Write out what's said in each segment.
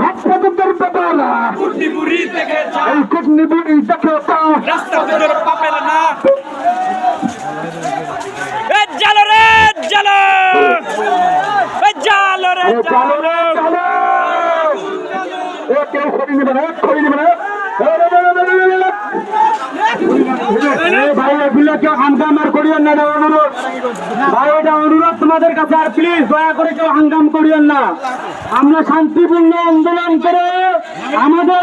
রাষ্ট্রপতির বেটারা কুটনিপুরি থেকে যা এই কুটনিবুড়ি দেখে তা। রাষ্ট্রপতির পাপের না এ জালো রে জালো এ জালো রে এ কেউ খড়ি নেবে না খড়ি নেবে না। কেউ করিয়েন না অনুরোধ। এটা অনুরোধ তোমাদের কাছে দয়া করে কেউ করিয়েন না। আমরা শান্তিপূর্ণ আন্দোলন করে আমাদের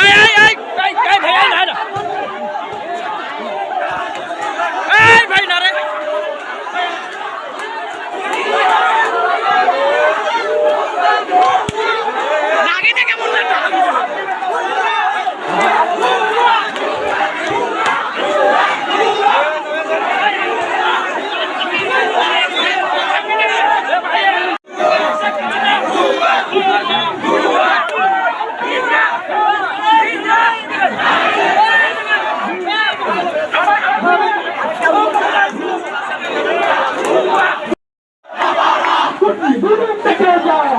এই এই এই এই এই ভাই এই না না এই ভাই না রে নাকি থেকে বললেন না থেকে যায়